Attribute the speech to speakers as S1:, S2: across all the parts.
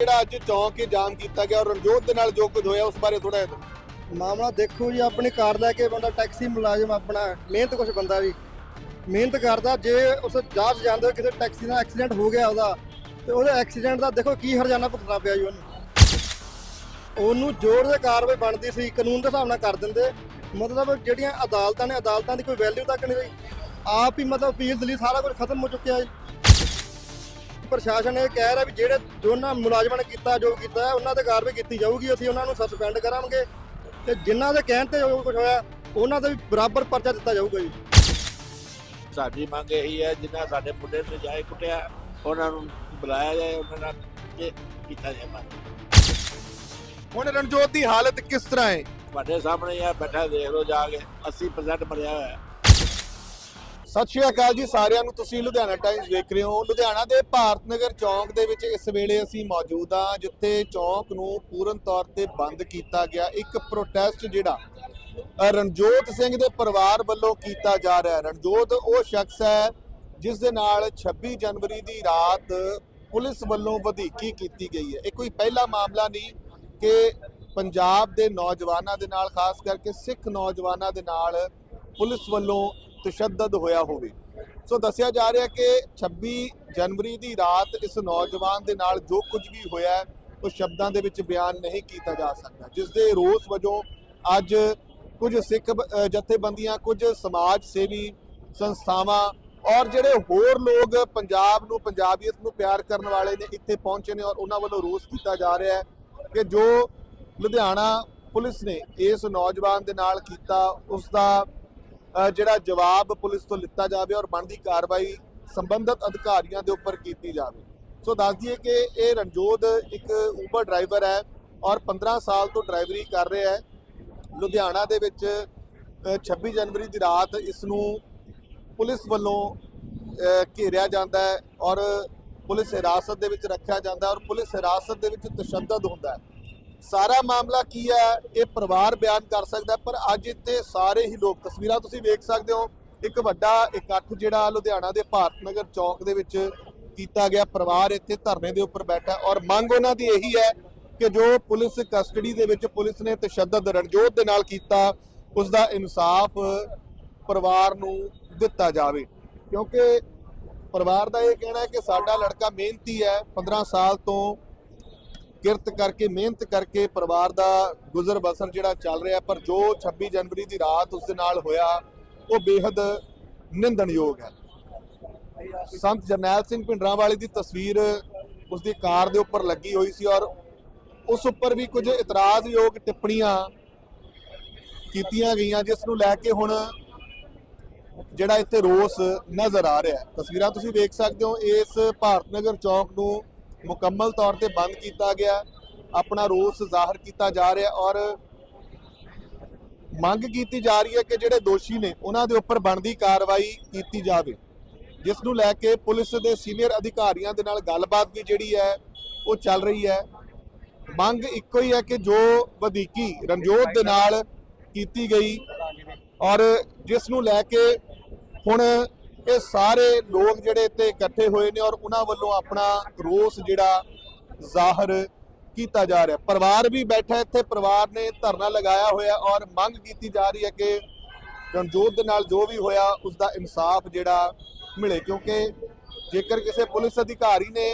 S1: ਜਿਹੜਾ ਅੱਜ ਚੌਂਕ ਹੀ ਜਾਮ ਕੀਤਾ ਗਿਆ ਔਰ ਰਣਜੋਤ ਦੇ ਨਾਲ ਜੋ ਕੁਝ ਹੋਇਆ ਉਸ ਬਾਰੇ ਥੋੜਾ
S2: ਮਾਮਲਾ ਦੇਖੋ ਜੀ, ਆਪਣੀ ਕਾਰ ਲੈ ਕੇ ਬੰਦਾ ਟੈਕਸੀ ਮੁਲਾਜ਼ਮ ਆਪਣਾ, ਮਿਹਨਤ ਕੁਛ ਬੰਦਾ ਵੀ। ਮਿਹਨਤ ਕਰਦਾ, ਜੇ ਉਸ ਜਾਂਚ ਜਾਂਦੇ ਕਿਸੇ ਟੈਕਸੀ ਨਾਲ ਐਕਸੀਡੈਂਟ ਹੋ ਗਿਆ ਉਹਦਾ, ਤੇ ਉਹਦੇ ਐਕਸੀਡੈਂਟ ਦਾ ਦੇਖੋ ਕੀ ਹਰਜਾਨਾ ਭੁਗਤਣਾ ਪਿਆ ਜੀ ਉਹਨੂੰ। ਉਹਨੂੰ ਜੋਰ ਦੇ ਕਾਰਵਾਈ ਬਣਦੀ ਸੀ, ਕਾਨੂੰਨ ਦੇ ਹਿਸਾਬ ਨਾਲ ਕਰ ਦਿੰਦੇ। ਮਤਲਬ ਜਿਹੜੀਆਂ ਅਦਾਲਤਾਂ ਨੇ, ਅਦਾਲਤਾਂ ਦੀ ਕੋਈ ਵੈਲਿਊ ਤੱਕ ਨਹੀਂ ਰਹੀ। ਆਪ ਹੀ ਮਤਲਬ ਅਪੀਲ ਦਲੀ ਸਾਰਾ ਕੁਝ ਖਤਮ ਹੋ ਚੁੱਕਿਆ ਜੀ। ਪ੍ਰਸ਼ਾਸਨ ਇਹ ਕਹਿ ਰਿਹਾ ਵੀ ਜਿਹੜੇ ਦੋਨਾਂ ਮੁਲਾਜ਼ਮਾਂ ਨੇ ਕੀਤਾ ਜੋ ਕੀਤਾ ਹੈ ਉਹਨਾਂ ਤੇ ਕਾਰਵਾਈ ਕੀਤੀ ਜਾਊਗੀ ਅਸੀਂ ਉਹਨਾਂ ਨੂੰ ਸਸਪੈਂਡ ਕਰਾਂਗੇ। ਤੇ ਜਿਨ੍ਹਾਂ ਦੇ ਕਹਿਣ ਤੇ ਜੋ ਕੁਝ ਹੋਇਆ ਉਹਨਾਂ ਤੇ ਵੀ ਬਰਾਬਰ ਪਰਚਾ ਦਿੱਤਾ ਜਾਊਗਾ ਜੀ।
S3: ਸਾਡੀ ਮੰਗ ਇਹੀ ਹੈ ਜਿਨ੍ਹਾਂ ਸਾਡੇ ਮੁੰਡੇ ਨੂੰ ਜਾਏ ਕੁੱਟਿਆ ਉਹਨਾਂ ਨੂੰ ਬੁਲਾਇਆ ਜਾਏ ਉਹਨਾਂ ਨਾਲ ਇਹ ਕੀਤਾ ਜਾਏ ਮੰਗ
S1: ਹੁਣ ਰਣਜੋਤ ਦੀ ਹਾਲਤ ਕਿਸ ਤਰ੍ਹਾਂ ਹੈ?
S3: ਤੁਹਾਡੇ ਸਾਹਮਣੇ ਆ ਬੈਠਾ ਦੇਖ ਲਓ ਜਾ ਕੇ 80% ਮਰਿਆ ਹੋਇਆ ਹੈ।
S1: ਸਤਿ ਸ਼੍ਰੀ ਅਕਾਲ ਜੀ ਸਾਰਿਆਂ ਨੂੰ। ਤੁਸੀਂ ਲੁਧਿਆਣਾ ਟਾਈਮਸ ਵੇਖ ਰਹੇ ਹੋ। ਲੁਧਿਆਣਾ ਦੇ ਭਾਰਤ ਨਗਰ ਚੌਂਕ ਦੇ ਵਿੱਚ ਇਸ ਵੇਲੇ ਅਸੀਂ ਮੌਜੂਦ ਹਾਂ, ਜਿੱਥੇ ਚੌਂਕ ਨੂੰ ਪੂਰਨ ਤੌਰ ਤੇ ਬੰਦ ਕੀਤਾ ਗਿਆ। ਇੱਕ ਪ੍ਰੋਟੈਸਟ ਜਿਹੜਾ ਰਣਜੋਤ ਸਿੰਘ ਦੇ ਪਰਿਵਾਰ ਵੱਲੋਂ ਕੀਤਾ ਜਾ ਰਿਹਾ ਹੈ। ਰਣਜੋਤ, ਉਹ ਸ਼ਖਸ ਹੈ, ਜਿਸ ਦੇ ਨਾਲ 26 ਜਨਵਰੀ ਦੀ ਰਾਤ ਪੁਲਿਸ ਵੱਲੋਂ ਵਧੀਕੀ ਕੀਤੀ ਗਈ ਹੈ। ਇਹ ਕੋਈ ਪਹਿਲਾ ਮਾਮਲਾ ਨਹੀਂ ਕਿ ਪੰਜਾਬ ਦੇ ਨੌਜਵਾਨਾਂ ਦੇ ਨਾਲ, ਖਾਸ ਕਰਕੇ ਸਿੱਖ ਨੌਜਵਾਨਾਂ ਦੇ ਨਾਲ ਪੁਲਿਸ ਵੱਲੋਂ ਤਸ਼ੱਦਦ ਹੋਇਆ ਹੋਵੇ। ਸੋ ਦੱਸਿਆ ਜਾ ਰਿਹਾ ਕਿ 26 ਜਨਵਰੀ ਦੀ ਰਾਤ ਇਸ ਨੌਜਵਾਨ ਦੇ ਨਾਲ ਜੋ ਕੁਝ ਵੀ ਹੋਇਆ ਉਹ ਸ਼ਬਦਾਂ ਦੇ ਵਿੱਚ ਬਿਆਨ ਨਹੀਂ ਕੀਤਾ ਜਾ ਸਕਦਾ। ਜਿਸ ਦੇ ਰੋਸ ਵਜੋਂ ਅੱਜ ਕੁਝ ਸਿੱਖ ਜਥੇਬੰਦੀਆਂ, ਕੁਝ ਸਮਾਜ ਸੇਵੀ ਸੰਸਥਾਵਾਂ ਔਰ ਜਿਹੜੇ ਹੋਰ ਲੋਕ ਪੰਜਾਬ ਨੂੰ, ਪੰਜਾਬੀਅਤ ਨੂੰ ਪਿਆਰ ਕਰਨ ਵਾਲੇ ਨੇ ਇੱਥੇ ਪਹੁੰਚੇ ਨੇ ਔਰ ਉਹਨਾਂ ਵੱਲੋਂ ਰੋਸ ਕੀਤਾ ਜਾ ਰਿਹਾ ਹੈ ਕਿ ਜੋ ਲੁਧਿਆਣਾ ਪੁਲਿਸ ਨੇ ਇਸ ਨੌਜਵਾਨ ਦੇ ਨਾਲ ਕੀਤਾ ਉਸ ਦਾ ਜਿਹੜਾ ਜਵਾਬ ਪੁਲਿਸ ਤੋਂ ਲਿੱਤਾ ਜਾਵੇ ਔਰ ਬਣਦੀ ਕਾਰਵਾਈ ਸੰਬੰਧਿਤ ਅਧਿਕਾਰੀਆਂ ਦੇ ਉੱਪਰ ਕੀਤੀ ਜਾਵੇ। ਸੋ ਦੱਸ ਦਈਏ ਕਿ ਇਹ ਰਣਜੋਤ ਇੱਕ ਊਬਰ ਡਰਾਈਵਰ ਹੈ ਔਰ 15 ਸਾਲ ਤੋਂ ਡਰਾਈਵਰੀ ਕਰ ਰਿਹਾ ਹੈ। ਲੁਧਿਆਣਾ ਦੇ ਵਿੱਚ ਅ, 26 ਜਨਵਰੀ ਦੀ ਰਾਤ ਇਸ ਨੂੰ ਪੁਲਿਸ ਵੱਲੋਂ ਘੇਰਿਆ ਜਾਂਦਾ ਹੈ ਔਰ ਪੁਲਿਸ ਹਿਰਾਸਤ ਦੇ ਵਿੱਚ ਰੱਖਿਆ ਜਾਂਦਾ ਔਰ ਪੁਲਿਸ ਹਿਰਾਸਤ ਦੇ ਵਿੱਚ ਤਸ਼ੱਦਦ ਹੁੰਦਾ ਹੈ। ਸਾਰਾ ਮਾਮਲਾ ਕੀ ਹੈ, ਇਹ ਪਰਿਵਾਰ ਬਿਆਨ ਕਰ ਸਕਦਾ ਪਰ ਅੱਜ ਇੱਥੇ ਸਾਰੇ ਹੀ ਲੋਕ, ਤਸਵੀਰਾਂ ਤੁਸੀਂ ਵੇਖ ਸਕਦੇ ਹੋ, ਇੱਕ ਵੱਡਾ ਇਕੱਠ ਜਿਹੜਾ ਲੁਧਿਆਣਾ ਦੇ ਭਾਰਤ ਨਗਰ ਚੌਕ ਦੇ ਵਿੱਚ ਕੀਤਾ ਗਿਆ, ਪਰਿਵਾਰ ਇੱਥੇ ਧਰਨੇ ਦੇ ਉੱਪਰ ਬੈਠਾ ਔਰ ਮੰਗ ਉਹਨਾਂ ਦੀ ਇਹੀ ਹੈ ਕਿ ਜੋ ਪੁਲਿਸ ਕਸਟਡੀ ਦੇ ਵਿੱਚ ਪੁਲਿਸ ਨੇ ਤਸ਼ੱਦਦ ਰਣਜੋਤ ਦੇ ਨਾਲ ਕੀਤਾ ਉਸ ਦਾ ਇਨਸਾਫ ਪਰਿਵਾਰ ਨੂੰ ਦਿੱਤਾ ਜਾਵੇ। ਕਿਉਂਕਿ ਪਰਿਵਾਰ ਦਾ ਇਹ ਕਹਿਣਾ ਹੈ ਕਿ ਸਾਡਾ ਲੜਕਾ ਮਿਹਨਤੀ ਹੈ 15 ਸਾਲ ਤੋਂ ਕਿਰਤ ਕਰਕੇ, ਮਿਹਨਤ ਕਰਕੇ ਪਰਿਵਾਰ ਦਾ ਗੁਜ਼ਰ ਬਸਰ ਜਿਹੜਾ ਚੱਲ ਰਿਹਾ, ਪਰ ਜੋ 26 ਜਨਵਰੀ ਦੀ ਰਾਤ ਉਸ ਦੇ ਨਾਲ ਹੋਇਆ, ਉਹ ਬੇहद ਨਿੰਦਣਯੋਗ ਹੈ। ਸੰਤ ਜਰਨੈਲ ਸਿੰਘ ਭਿੰਡਰਾਂ ਵਾਲੀ ਦੀ ਤਸਵੀਰ ਉਸ ਦੀ ਕਾਰ ਦੇ ਉੱਪਰ ਲੱਗੀ ਹੋਈ ਸੀ ਔਰ ਉਸ ਉੱਪਰ ਵੀ ਕੁਝ ਇਤਰਾਜ਼ਯੋਗ ਟਿੱਪਣੀਆਂ ਕੀਤੀਆਂ ਗਈਆਂ, ਜਿਸ ਨੂੰ ਲੈ ਕੇ ਹੁਣ ਜਿਹੜਾ ਇੱਥੇ ਰੋਸ ਨਜ਼ਰ ਆ ਰਿਹਾ ਤਸਵੀਰਾਂ ਤੁਸੀਂ ਵੇਖ ਸਕਦੇ ਹੋ, ਇਸ ਭਾਰਤ ਨਗਰ ਚੌਕ ਨੂੰ ਮੁਕੰਮਲ ਤੌਰ ਤੇ ਬੰਦ ਕੀਤਾ ਗਿਆ, ਆਪਣਾ ਰੋਸ ਜ਼ਾਹਰ ਕੀਤਾ ਜਾ ਰਿਹਾ ਔਰ ਮੰਗ ਕੀਤੀ ਜਾ ਰਹੀ ਹੈ ਕਿ ਜਿਹੜੇ ਦੋਸ਼ੀ ਨੇ ਉਹਨਾਂ ਦੇ ਉੱਪਰ ਬਣਦੀ ਕਾਰਵਾਈ ਕੀਤੀ ਜਾਵੇ। ਜਿਸ ਨੂੰ ਲੈ ਕੇ ਪੁਲਿਸ ਦੇ ਸੀਨੀਅਰ ਅਧਿਕਾਰੀਆਂ ਦੇ ਨਾਲ ਗੱਲਬਾਤ ਵੀ ਜਿਹੜੀ ਹੈ, ਉਹ ਚੱਲ ਰਹੀ ਹੈ। ਮੰਗ ਇੱਕੋ ਹੀ ਹੈ ਕਿ ਜੋ ਵਧੀਕੀ ਰਣਜੋਤ ਦੇ ਨਾਲ ਕੀਤੀ ਗਈ ਔਰ ਜਿਸ ਨੂੰ ਲੈ ਕੇ ਹੁਣ ਇਹ ਸਾਰੇ ਲੋਕ ਜਿਹੜੇ ਇੱਥੇ ਇਕੱਠੇ ਹੋਏ ਨੇ ਔਰ ਉਹਨਾਂ ਵੱਲੋਂ ਆਪਣਾ ਰੋਸ ਜਿਹੜਾ ਜ਼ਾਹਰ ਕੀਤਾ ਜਾ ਰਿਹਾ। ਪਰਿਵਾਰ ਵੀ ਬੈਠਾ ਇੱਥੇ, ਪਰਿਵਾਰ ਨੇ ਧਰਨਾ ਲਗਾਇਆ ਹੋਇਆ ਔਰ ਮੰਗ ਕੀਤੀ ਜਾ ਰਹੀ ਹੈ ਕਿ ਰਣਜੋਤ ਦੇ ਨਾਲ ਜੋ ਵੀ ਹੋਇਆ, ਉਸ ਦਾ ਇਨਸਾਫ ਜਿਹੜਾ ਮਿਲੇ। ਕਿਉਂਕਿ ਜੇਕਰ ਕਿਸੇ ਪੁਲਿਸ ਅਧਿਕਾਰੀ ਨੇ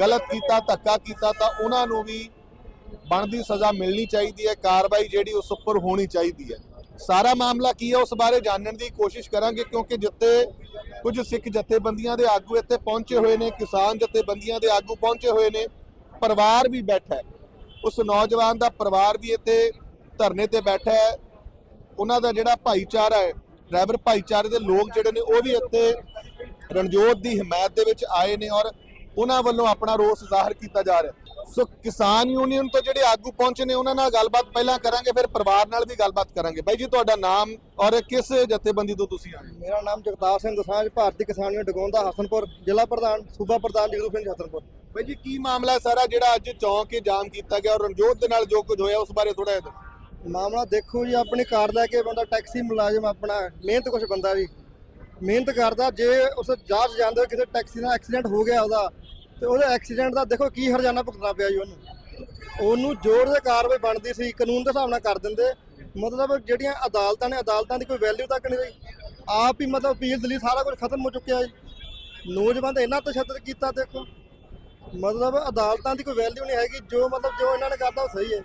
S1: ਗਲਤ ਕੀਤਾ, ਧੱਕਾ ਕੀਤਾ, ਤਾਂ ਉਹਨਾਂ ਨੂੰ ਵੀ ਬਣਦੀ ਸਜ਼ਾ ਮਿਲਣੀ ਚਾਹੀਦੀ ਹੈ, ਕਾਰਵਾਈ ਜਿਹੜੀ ਉਸ ਉੱਪਰ ਹੋਣੀ ਚਾਹੀਦੀ ਹੈ। ਸਾਰਾ ਮਾਮਲਾ ਕੀ ਹੈ ਉਸ ਬਾਰੇ ਜਾਣਨ ਦੀ ਕੋਸ਼ਿਸ਼ ਕਰਾਂਗੇ ਕਿਉਂਕਿ ਜਿੱਥੇ ਕੁਝ ਸਿੱਖ ਜਥੇਬੰਦੀਆਂ ਦੇ ਆਗੂ ਇੱਥੇ ਪਹੁੰਚੇ ਹੋਏ ਨੇ, ਕਿਸਾਨ ਜਥੇਬੰਦੀਆਂ ਦੇ ਆਗੂ ਪਹੁੰਚੇ ਹੋਏ ਨੇ, ਪਰਿਵਾਰ ਵੀ ਬੈਠਾ ਹੈ। ਉਸ ਨੌਜਵਾਨ ਦਾ ਪਰਿਵਾਰ ਵੀ ਇੱਥੇ ਧਰਨੇ ਤੇ ਬੈਠਾ ਹੈ। ਉਹਨਾਂ ਦਾ ਜਿਹੜਾ ਭਾਈਚਾਰਾ ਹੈ, ਡਰਾਈਵਰ ਭਾਈਚਾਰੇ ਦੇ ਲੋਕ ਜਿਹੜੇ ਨੇ ਉਹ ਵੀ ਇੱਥੇ ਰਣਜੋਤ ਦੀ ਹਮਾਇਤ ਦੇ ਵਿੱਚ ਆਏ ਨੇ ਔਰ ਉਹਨਾਂ ਵੱਲੋਂ ਆਪਣਾ ਰੋਸ ਜ਼ਾਹਰ ਕੀਤਾ ਜਾ ਰਿਹਾ ਸੋ ਕਿਸਾਨ ਯੂਨੀਅਨ ਤੋਂ ਜਿਹੜੇ ਆਗੂ ਪਹੁੰਚੇ ਨੇ ਉਹਨਾਂ ਨਾਲ ਗੱਲਬਾਤ ਪਹਿਲਾਂ ਕਰਾਂਗੇ ਫਿਰ ਪਰਿਵਾਰ ਨਾਲ ਵੀ ਗੱਲਬਾਤ ਕਰਾਂਗੇ। ਬਾਈ ਜੀ ਤੁਹਾਡਾ ਨਾਮ ਔਰ ਕਿਸ ਜਥੇਬੰਦੀ ਤੋਂ ਤੁਸੀਂ ਆਏ?
S2: ਮੇਰਾ ਨਾਮ ਜਗਤਾਰ ਸਿੰਘ ਦਸਾਂਝ ਭਾਰਤੀ ਕਿਸਾਨ ਯੂਨੀਅਨ ਡਗੌਂਦਾ ਹਸਨਪੁਰ ਜ਼ਿਲ੍ਹਾ ਪ੍ਰਧਾਨ ਸੂਬਾ ਪ੍ਰਧਾਨ ਜਗਰੂਪ ਸਿੰਘ ਹਸਨਪੁਰ।
S1: ਬਾਈ ਜੀ ਕੀ ਮਾਮਲਾ ਸਾਰਾ ਜਿਹੜਾ ਅੱਜ ਚੌਂਕ 'ਤੇ ਜਾਮ ਕੀਤਾ ਗਿਆ ਔਰ ਰਣਜੋਤ ਦੇ ਨਾਲ ਜੋ ਕੁਝ ਹੋਇਆ ਉਸ ਬਾਰੇ ਥੋੜਾ ਜਿਹਾ
S2: ਮਾਮਲਾ ਦੇਖੋ ਜੀ ਆਪਣੀ ਕਾਰ ਲੈ ਕੇ ਬੰਦਾ ਟੈਕਸੀ ਮੁਲਾਜ਼ਮ ਆਪਣਾ ਮਿਹਨਤ ਕੁਛ ਬੰਦਾ ਵੀ। ਮਿਹਨਤ ਕਰਦਾ ਜੇ ਉਸ ਜਾਂਚ ਜਾਂਦੇ ਕਿਸੇ ਟੈਕਸੀ ਨਾਲ ਐਕਸੀਡੈਂਟ ਹੋ ਗਿਆ ਉਹਦਾ ਤੇ ਉਹਦੇ ਐਕਸੀਡੈਂਟ ਦਾ ਦੇਖੋ ਕੀ ਹਰਜਾਨਾ ਭੁਗਤਣਾ ਪਿਆ ਜੀ ਉਹਨੂੰ। ਉਹਨੂੰ ਜੋਰ ਦੇ ਕਾਰਵਾਈ ਬਣਦੀ ਸੀ, ਕਾਨੂੰਨ ਦੇ ਹਿਸਾਬ ਨਾਲ ਕਰ ਦਿੰਦੇ। ਮਤਲਬ ਜਿਹੜੀਆਂ ਅਦਾਲਤਾਂ ਨੇ, ਅਦਾਲਤਾਂ ਦੀ ਕੋਈ ਵੈਲਿਊ ਤੱਕ ਨਹੀਂ ਰਹੀ। ਆਪ ਹੀ ਮਤਲਬ ਅਪੀਲ ਦਲੀ ਸਾਰਾ ਕੁਝ ਖਤਮ ਹੋ ਚੁੱਕਿਆ ਜੀ। ਨੌਜਵਾਨ ਤੇ ਇੰਨਾ ਤਸ਼ੱਦਦ ਕੀਤਾ ਦੇਖੋ। ਮਤਲਬ ਅਦਾਲਤਾਂ ਦੀ ਕੋਈ ਵੈਲਿਊ ਨਹੀਂ ਹੈਗੀ। ਜੋ ਮਤਲਬ ਜੋ ਇਹਨਾਂ ਨੇ ਕਰਦਾ ਉਹ ਸਹੀ ਹੈ।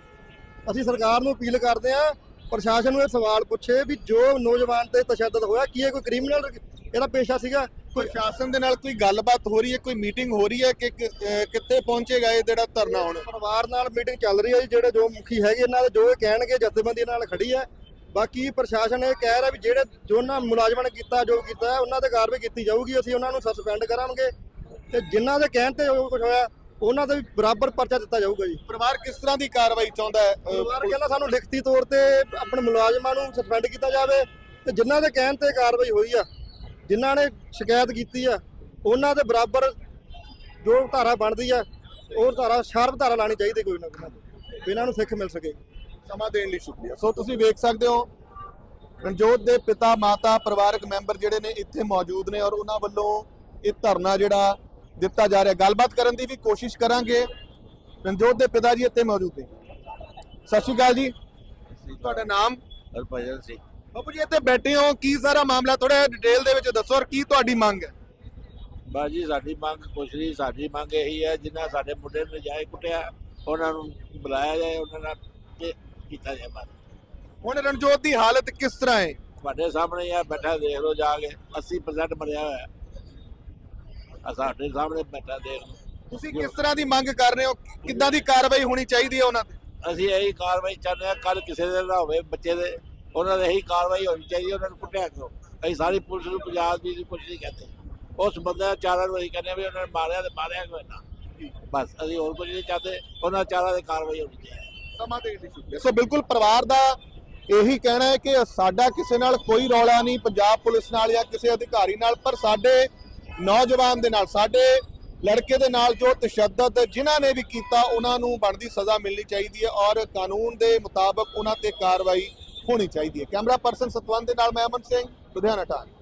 S2: ਅਸੀਂ ਸਰਕਾਰ ਨੂੰ ਅਪੀਲ ਕਰਦੇ ਹਾਂ, ਪ੍ਰਸ਼ਾਸਨ ਨੂੰ ਇਹ ਸਵਾਲ ਪੁੱਛੇ ਵੀ ਜੋ ਨੌਜਵਾਨ ਤੇ ਤਸ਼ੱਦਦ ਹੋਇਆ, ਕੀ ਇਹ ਕੋਈ ਕ੍ਰਿਮੀਨਲ ਇਹਦਾ ਪੇਸ਼ਾ ਸੀਗਾ?
S1: ਪ੍ਰਸ਼ਾਸਨ ਦੇ ਨਾਲ ਕੋਈ ਗੱਲਬਾਤ ਹੋ ਰਹੀ ਹੈ ਕੋਈ ਮੀਟਿੰਗ ਹੋ ਰਹੀ ਹੈ ਕਿ ਕਿ- ਅਹ ਕਿੱਥੇ ਪਹੁੰਚੇਗਾ ਇਹ ਜਿਹੜਾ ਧਰਨਾ ਹੁਣ?
S2: ਪਰਿਵਾਰ ਨਾਲ ਮੀਟਿੰਗ ਚੱਲ ਰਹੀ ਹੈ ਜੀ ਜਿਹੜੇ ਜੋ ਮੁਖੀ ਹੈਗੇ ਇਹਨਾਂ ਦੇ ਜੋ ਇਹ ਕਹਿਣਗੇ ਜਥੇਬੰਦੀ ਨਾਲ ਖੜੀ ਹੈ। ਬਾਕੀ ਪ੍ਰਸ਼ਾਸਨ ਇਹ ਕਹਿ ਰਿਹਾ ਵੀ ਜਿਹੜੇ ਜੋ ਉਹਨਾਂ ਮੁਲਾਜ਼ਮਾਂ ਨੇ ਕੀਤਾ ਜੋ ਕੀਤਾ ਹੈ, ਉਹਨਾਂ ਤੇ ਕਾਰਵਾਈ ਕੀਤੀ ਜਾਊਗੀ ਅਸੀਂ ਉਹਨਾਂ ਨੂੰ ਸਸਪੈਂਡ ਕਰਾਂਗੇ। ਤੇ ਜਿਨ੍ਹਾਂ ਦੇ ਕਹਿਣ ਤੇ ਜੋ ਕੁਝ ਹੋਇਆ ਉਹਨਾਂ ਤੇ ਵੀ ਬਰਾਬਰ ਪਰਚਾ ਦਿੱਤਾ ਜਾਊਗਾ ਜੀ।
S1: ਪਰਿਵਾਰ ਕਿਸ ਤਰ੍ਹਾਂ ਦੀ ਕਾਰਵਾਈ ਚਾਹੁੰਦਾ ਹੈ? ਅਹ,
S2: ਪਰਿਵਾਰ ਕਹਿੰਦਾ ਸਾਨੂੰ ਲਿਖਤੀ ਤੌਰ ਤੇ ਆਪਣੇ ਮੁਲਾਜ਼ਮਾਂ ਨੂੰ ਸਸਪੈਂਡ ਕੀਤਾ ਜਾਵੇ ਤੇ ਜਿਨ੍ਹਾਂ ਦੇ ਕਹਿਣ ਤੇ ਕਾਰਵਾਈ ਹੋਈ ਆ ਜਿਨ੍ਹਾਂ ਨੇ ਸ਼ਿਕਾਇਤ ਕੀਤੀ ਆ ਉਹਨਾਂ ਦੇ ਬਰਾਬਰ ਜੋ ਧਾਰਾ ਬਣਦੀ ਆ ਉਹ ਧਾਰਾ ਸ਼ਾਰਪ ਧਾਰਾ ਲਾਣੀ ਚਾਹੀਦੀ ਕੋਈ ਨਾ ਕੋਈ ਨਾ ਇਹਨਾਂ ਨੂੰ ਸਿੱਖ ਮਿਲ ਸਕੇ।
S1: ਸਮਾਂ ਦੇਣ ਲਈ ਸ਼ੁਕਰੀਆ। ਸੋ ਤੁਸੀਂ ਵੇਖ ਸਕਦੇ ਹੋ ਰਣਜੋਤ ਦੇ ਪਿਤਾ ਮਾਤਾ ਪਰਿਵਾਰਕ ਮੈਂਬਰ ਜਿਹੜੇ ਨੇ ਇੱਥੇ ਮੌਜੂਦ ਨੇ ਔਰ ਉਹਨਾਂ ਵੱਲੋਂ ਇਹ ਧਰਨਾ ਜਿਹੜਾ ਦਿੱਤਾ ਜਾ ਰਿਹਾ। ਗੱਲਬਾਤ ਕਰਨ ਦੀ ਵੀ ਕੋਸ਼ਿਸ਼ ਕਰਾਂਗੇ। ਰਣਜੋਤ ਦੇ ਪਿਤਾ ਜੀ ਇੱਥੇ ਮੌਜੂਦ ਨੇ। ਸਤਿ ਸ਼੍ਰੀ ਅਕਾਲ ਜੀ। ਤੁਹਾਡਾ ਨਾਮ?
S3: ਹਰਭਜਨ ਸਿੰਘ।
S1: ਬਾਪੂ ਜੀ ਇੱਥੇ ਬੈਠੇ ਹੋ ਕੀ ਸਾਰਾ ਮਾਮਲਾ ਥੋੜਾ ਡਿਟੇਲ ਦੇ ਵਿੱਚ ਦੱਸੋ ਔਰ ਕੀ ਤੁਹਾਡੀ ਮੰਗ ਹੈ?
S3: ਬਾਜੀ ਸਾਡੀ ਮੰਗ ਕੁਛ ਨਹੀਂ ਸਾਡੀ ਮੰਗ ਇਹੀ ਹੈ ਜਿਨ੍ਹਾਂ ਸਾਡੇ ਮੁੰਡੇ ਨੂੰ ਜਾਏ ਕੁੱਟਿਆ ਉਹਨਾਂ ਨੂੰ ਬੁਲਾਇਆ ਜਾਏ ਉਹਨਾਂ ਨਾਲ ਤੇ ਕੀਤਾ ਜਾਏ ਬਸ
S1: ਹੁਣ ਰਣਜੋਤ ਦੀ ਹਾਲਤ ਕਿਸ ਤਰ੍ਹਾਂ ਹੈ?
S3: ਤੁਹਾਡੇ ਸਾਹਮਣੇ ਆ ਬੈਠਾ ਦੇਖ ਲਓ ਜਾ ਕੇ 80% ਮਰਿਆ ਹੋਇਆ। ਆ ਸਾਡੇ ਸਾਹਮਣੇ ਬੈਠਾ ਦੇਖ ਲਓ।
S1: ਤੁਸੀਂ ਕਿਸ ਤਰ੍ਹਾਂ ਦੀ ਮੰਗ ਕਰ ਰਹੇ ਹੋ? ਕਿੱਦਾਂ ਦੀ ਕਾਰਵਾਈ ਹੋਣੀ ਚਾਹੀਦੀ ਹੈ ਉਹਨਾਂ ਤੇ?
S3: ਅਸੀਂ ਇਹੀ ਕਾਰਵਾਈ ਚਾਹੁੰਦੇ ਹਾਂ ਕੱਲ ਕਿਸੇ ਦੇ ਨਾ ਹੋਵੇ ਬੱਚੇ ਦੇ। ਉਹਨਾਂ ਦੇ ਇਹੀ ਕਾਰਵਾਈ ਹੋਣੀ ਚਾਹੀਦੀ ਉਹਨਾਂ ਨੂੰ ਕੁੱਟਿਆ ਕਿਉਂ? ਅਸੀਂ ਸਾਰੀ ਪੁਲਿਸ ਨੂੰ ਪੰਜਾਬ ਦੀ ਕੁਝ ਨਹੀਂ ਕਹਿੰਦੇ। ਉਸ ਬੰਦੇ ਚਾਰਾਂ ਨੂੰ ਅਸੀਂ ਕਹਿੰਦੇ ਹਾਂ ਵੀ ਉਹਨਾਂ ਨੇ ਮਾਰਿਆ ਤੇ ਮਾਰਿਆ ਕਿਉਂ ਨਾ ਬਸ ਅਸੀਂ ਹੋਰ ਕੁਝ ਨਹੀਂ ਚਾਹਦੇ ਉਹਨਾਂ ਚਾਰਾਂ ਦੀ ਕਾਰਵਾਈ ਹੋਣੀ ਚਾਹੀਦੀ।
S1: ਸਮਾਂ ਦੀ ਸ਼ੁਕਰੀਆ ਸੋ ਬਿਲਕੁਲ ਪਰਿਵਾਰ ਦਾ ਇਹੀ ਕਹਿਣਾ ਹੈ ਕਿ ਸਾਡਾ ਕਿਸੇ ਨਾਲ ਕੋਈ ਰੌਲਾ ਨਹੀਂ ਪੰਜਾਬ ਪੁਲਿਸ ਨਾਲ ਜਾਂ ਕਿਸੇ ਅਧਿਕਾਰੀ ਨਾਲ ਪਰ ਸਾਡੇ ਨੌਜਵਾਨ ਦੇ ਨਾਲ ਸਾਡੇ ਲੜਕੇ ਦੇ ਨਾਲ ਜੋ ਤਸ਼ੱਦਦ ਜਿਨ੍ਹਾਂ ਨੇ ਵੀ ਕੀਤਾ ਉਹਨਾਂ ਨੂੰ ਬਣਦੀ ਸਜ਼ਾ ਮਿਲਣੀ ਚਾਹੀਦੀ ਹੈ ਔਰ ਕਾਨੂੰਨ ਦੇ ਮੁਤਾਬਕ ਉਹਨਾਂ ਤੇ ਕਾਰਵਾਈ ਹੋਣੀ ਚਾਹੀਦੀ ਹੈ। ਕੈਮਰਾ ਪਰਸਨ ਸਤਵੰਤ ਦੇ ਨਾਲ ਮੈਂ ਅਮਨ ਸਿੰਘ ਲੁਧਿਆਣਾ ਟਾਈਮ